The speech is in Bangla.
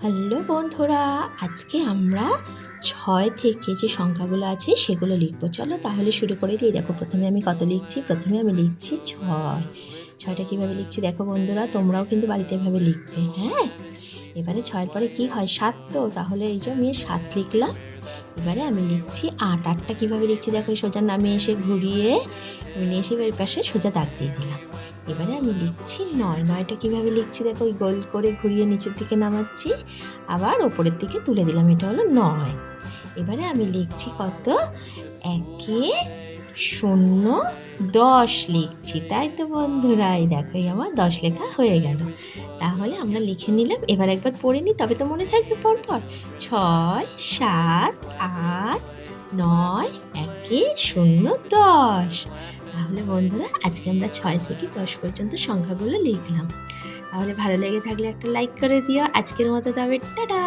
হ্যালো বন্ধুরা, আজকে আমরা ছয় থেকে যে সংখ্যাগুলো আছে সেগুলো লিখব। চলো তাহলে শুরু করে দিই। দেখো, প্রথমে আমি কত লিখছি? প্রথমে আমি লিখছি ছয়। ছয়টা কীভাবে লিখছি? দেখো বন্ধুরা, তোমরাও কিন্তু বাড়িতে এভাবে লিখবে হ্যাঁ? এবারে ছয়ের পরে কি হয়? সাত তো, তাহলে এই যে আমি সাত লিখলাম। এবারে আমি লিখছি আট। আটটা কীভাবে লিখছি? দেখো সোজা নামে এসে ঘুরিয়ে নিয়ে এসে এর পাশে সোজা দাগ দিয়ে দিলাম। এবারে আমি লিখছি নয়, নয়টা কীভাবে লিখছি? দেখো, ওই গোল করে ঘুরিয়ে নিচের দিকে নামাচ্ছি, আবার ওপরের দিকে তুলে দিলাম, এটা হলো নয়। এবারে আমি লিখছি কত? একে শূন্য দশ লিখছি, তাই তো বন্ধুরা? এই দেখো, এই আমার দশ লেখা হয়ে গেল। তাহলে আমরা লিখে নিলাম, এবার একবার পড়ে নিই, তবে তো মনে থাকবে পরপর। ছয়, সাত, আট, নয়, একে শূন্য দশ। তাহলে বন্ধুরা আজকে আমরা ছয় থেকে দশ পর্যন্ত সংখ্যাগুলো লিখলাম। তাহলে ভালো লেগে থাকলে একটা লাইক করে দিও। আজকের মতো তবে টাটা!